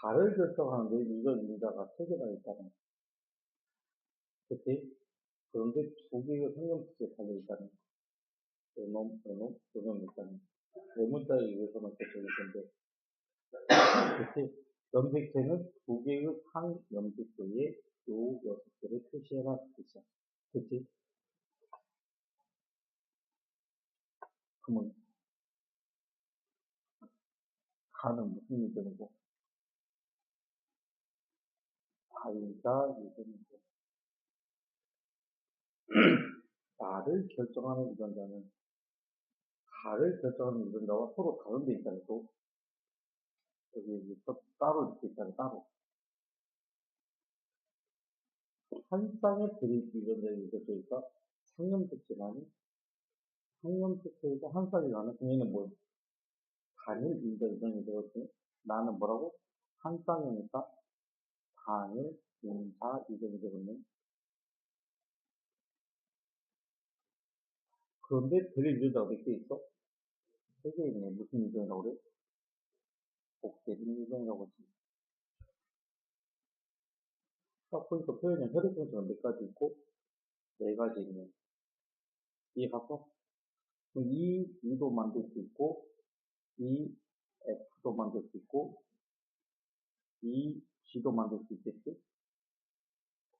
가를 결정하는데 이전 유자가 세 개가 있다는 거. 그치? 그런데 두 개의 상념특에 달려있다는 거. 요놈, 요놈, 요놈이 있다는 거. 외문자에 의해서만 결정이 된대. 그치? 염색체는 두 개의 상염색체에 요 여섯 개를 뜻이야. 그치? 그러면 가는 무슨 유전이고 가위가 유전이고 나를 결정하는 유전자는 가를 결정하는 유전자와 서로 다른 데 있다는 또 여기 또 따로 이렇게 있잖아요 따로. 한 쌍의 드립 유전자의 유전자니까 상염특체만이 상염특체에서 한 쌍이 나는 그얘는 뭐? 단일 인자 유전이 되거든요 나는 뭐라고? 한 쌍이니까 단일 인자 유전이 되거든요 그런데 드립 유전자가 몇 개 있어? 세 개 있네 무슨 유전이라고 그래? 복제린 유전이라고 하지 딱 보니까 표현은 혈액형처럼 몇 가지 있고 네 가지 있네 이해갔어? 그럼 이 E도 만들 수 있고 이 F도 만들 수 있고 이 G도 만들 수 있겠지?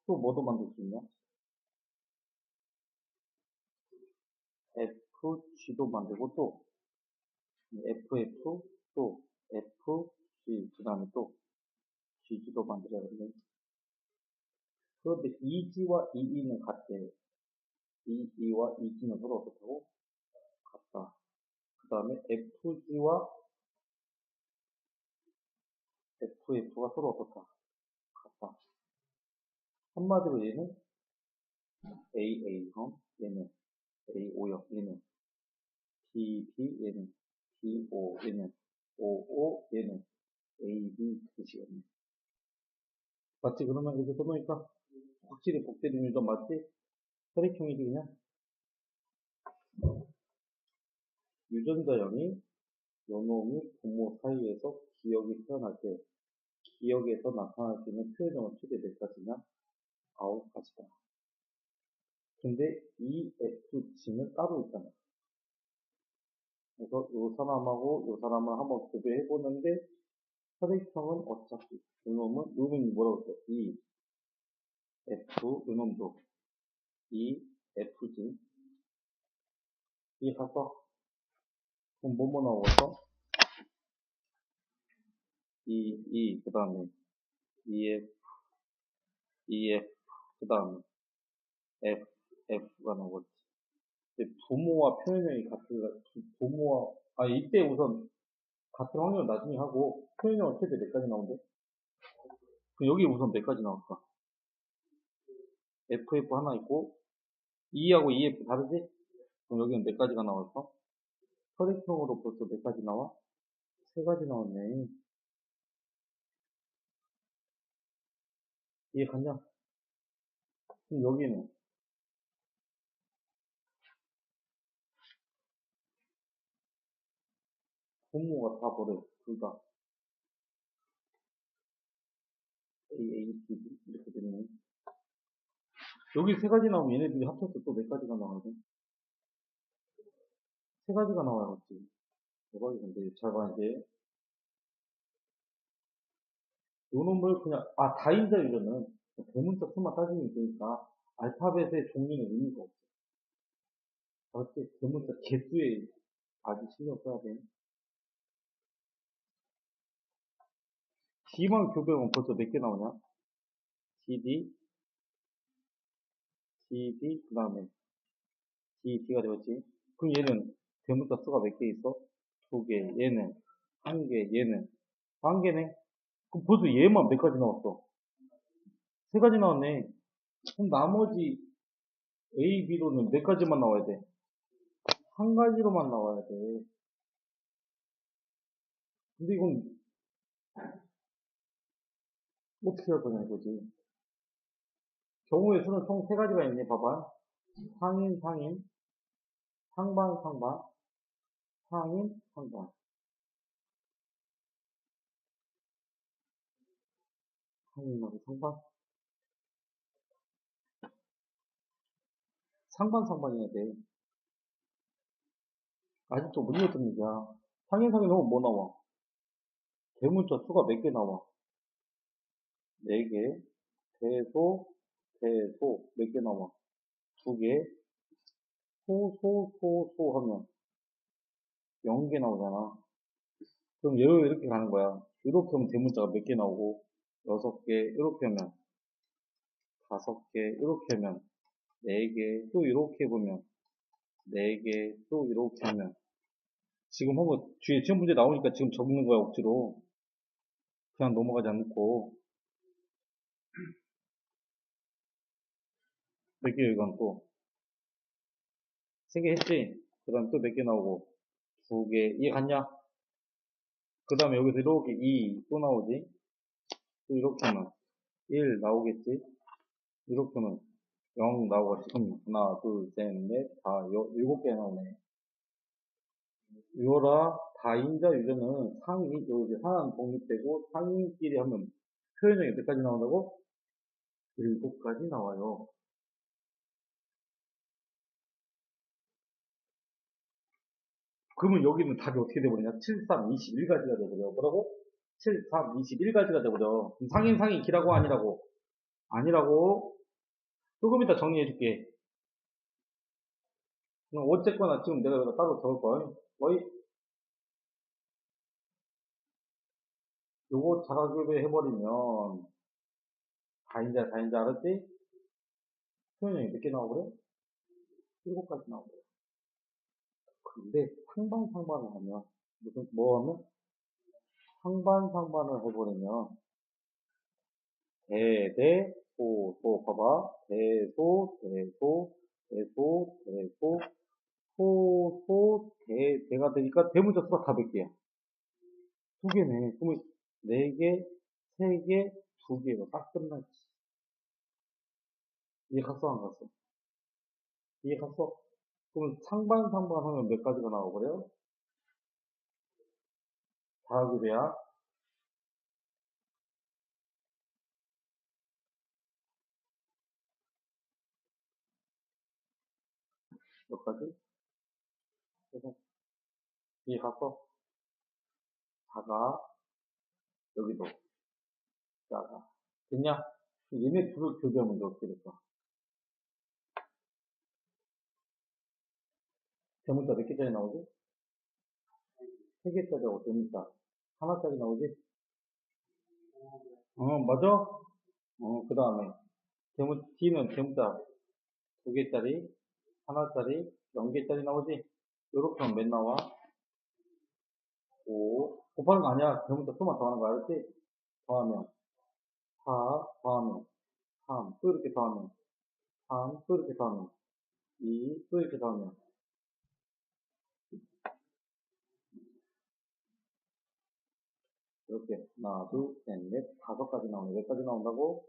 또 뭐도 만들 수 있냐? FG도 만들고 또 FF 또 FG 그 다음에 또 GG도 만들어야겠네 그런데 EG와 EE는 같대 EE와 EG는 서로 어떻다고? 같다 그 다음에 FG와 FF가 서로 어떻다? 같다 한마디로 얘는 AA형 얘는 AO형 얘는 BB 얘는 BO 얘는 OO 얘는 AB 뜻이거든요. 맞지? 그러면 이렇게 써놓으니까 확실히 복제된 유전 맞지? 혈액형이지 그냥? 유전자형이 요놈이 부모 사이에서 기억이 태어날 때 기억에서 나타날 수 있는 표현형은 최대 몇 가지냐? 아홉 가지다. 근데 이 FG는 따로 있잖아. 그래서 요 사람하고 요 사람을 한번 구별해 보는데 혈액형은 어차피 요놈은 요놈이 뭐라고 했어? E F 요놈도 E FG 이게 갔어? 그럼 뭐뭐 나오겠어? E E 그 다음에 EF EF 그 다음에 F F가 나오겠지. 부모와 표현형이 같은, 부모와, 아, 이때 우선 같은 확률을 나중에 하고, 표현형은 최대 몇 가지 나온대? 그럼 여기 우선 몇 가지 나올까? FF 하나 있고, E하고 EF 다르지? 그럼 여기는 몇 가지가 나올까? 혈액형으로 벌써 몇 가지 나와? 세 가지 나왔네. 이해 갔냐? 그럼 여기는 부모가 다 버려. 둘 다. A, A, B, 이렇게 되네. 여기 세 가지 나오면 얘네들이 합쳐서 또 몇 가지가 나와야 돼? 세 가지가 나와야 겠지. 대박이 근데 잘 봐, 이제. 요 놈을 그냥, 아, 다인자 유저는 대문자 수만 따지면 되니까 알파벳의 종류는 의미가 없어. 어째 대문자 개수에 아주 신경 써야 돼. D만 교배하면 벌써 몇 개 나오냐? DD, DD, 그 다음에 DD가 되었지. 그럼 얘는 대문자 수가 몇 개 있어? 두 개, 얘는 한 개, 얘는 한 개네. 그럼 벌써 얘만 몇 가지 나왔어? 세 가지 나왔네. 그럼 나머지 A, B로는 몇 가지만 나와야 돼? 한 가지로만 나와야 돼. 근데 이건 어떻게 할 거냐 이거지. 경우의 수는 총 세 가지가 있네. 봐봐. 상인, 상인, 상반, 상반, 상인, 상반. 상인하고 상반? 상반 상반이어야 돼. 아직도 못 이었던 얘기야. 상인 상인 하면 뭐 나와? 대문자 수가 몇 개 나와? 4개. 대소, 대소 몇 개 나와? 2개. 소, 소, 소, 소 하면 0개 나오잖아. 그럼 얘를 이렇게 가는 거야. 이렇게 하면 대문자가 몇 개 나오고, 6개, 이렇게 하면 5개, 이렇게 하면 4개, 또 이렇게 보면 4개, 또 이렇게 하면 지금 한거 뒤에 시험 문제 나오니까 지금 적는 거야, 억지로. 그냥 넘어가지 않고. 몇 개, 이건 또. 3개 했지? 그 다음 또 몇 개 나오고. 2개. 이해 갔냐? 그 다음에 여기서 이렇게 2 또 나오지? 또 이렇게 하면 1 나오겠지? 이렇게 하면 0 나오고 지금 하나, 둘, 셋, 넷, 다, 여, 7개 나오네. 유어라 다인자 유저는 상위, 여기 하나는 독립되고 상위끼리 하면 표현형이 몇 가지 나온다고? 7가지 나와요. 그러면 여기는 답이 어떻게 돼버리냐? 7, 3, 21가지가 돼버려. 뭐라고? 7, 3, 21가지가 돼버려. 그럼 상인, 상인, 기라고 아니라고? 아니라고? 조금 이따 정리해줄게. 그럼 어쨌거나 지금 내가 여기다 따로 적을 거야. 거의 요거 자가교배 해버리면 다인자 다인자 알았지? 표현형이 몇 개 나오고요? 일곱 가지 나오고요. 근데 상반 상반을 하면 무슨 뭐 하면 상반 상반을 해버리면 대대 소소 봐봐 대소 대소 대소 대소 소, 소, 대, 대가 되니까 대문자 수가 다 몇 개야? 두 개네. 그러면 네 개, 세 개, 두 개로 딱 끝났지. 이해 갔어, 안 갔어? 이해 갔어? 그럼 상반, 상반 하면 몇 가지가 나와버려? 몇 가지? 그래서 갔어? 자가 여기도 자가 됐냐? 얘네 둘을 교배하면 어떻게 될까? 대문자 몇 개짜리 나오지? 세 개짜리하고 대문자 하나짜리 나오지? 어 맞아? 어 그 다음에 대문 D는 대문자 두 개짜리 하나짜리 0개짜리 나오지? 요렇게 하면 몇 나와? 5 곱하는 거 아니야 대문자 수만 더하는 거 알았지? 더하면 4 더하면 3 또 이렇게 더하면 3 또 이렇게 더하면 2 또 이렇게 더하면 이렇게 하나 둘 셋 넷 다섯 가지 나오네. 몇 가지 나온다고?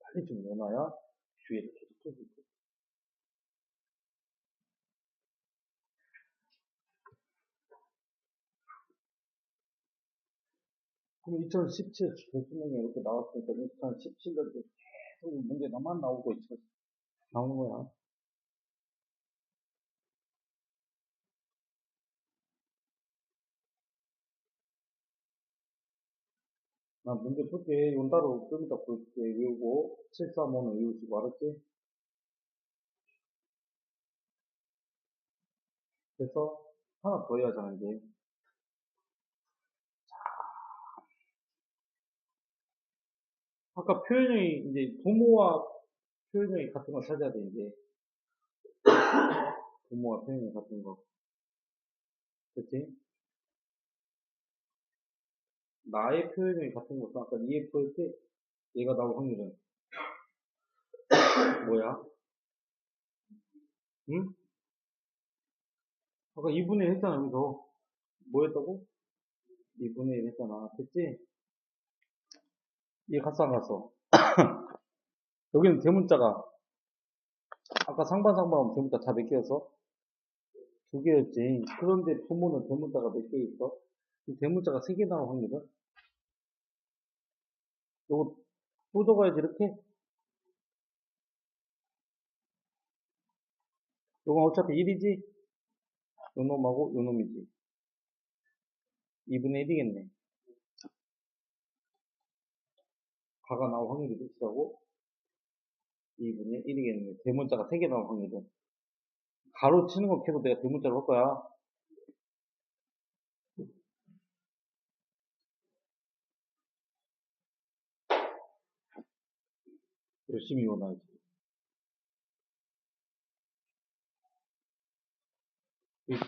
빨리 좀 내놔야 주의를 계속 쏠수 있어. 그럼 2017 대수능에 이렇게 나왔으니까 2017년도 계속 문제 나만 나오고 있어. 나오는 거야 문제 풀게. 따로 좀 이따 볼게. 외우고 735는 외우시고 알았지? 그래서 하나 더 해야 하는데 아까 표현형이 이제 부모와 표현형이 같은 거 찾아야 돼 이제. 부모와 표현형 같은 거. 그치? 나의 표현형이 같은 것도 아까 EF일 때 얘가 나올 확률은 뭐야? 응? 아까 2분의 1 했잖아 여기서 뭐 했다고? 2분의 1 했잖아 됐지? 이해 갔어 안 갔어? 여기는 대문자가 아까 상반 상반하면 대문자 다 몇 개였어? 두 개였지. 그런데 부모는 대문자가 몇 개 있어? 이 대문자가 세개 나올 확률은? 요거 또 적어야지, 이렇게. 요건 어차피 1이지? 요 놈하고 요 놈이지. 2분의 1이겠네. 가가 나올 확률이 몇이라고? 2분의 1이겠네. 대문자가 3개 나올 확률은. 가로 치는 건 계속 내가 대문자로 할 거야. 열심히 이어놔야지.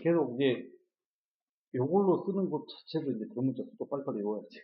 계속 이제 요걸로 쓰는 것 자체도 이제 대문자 수도 빨리빨리 외워야지.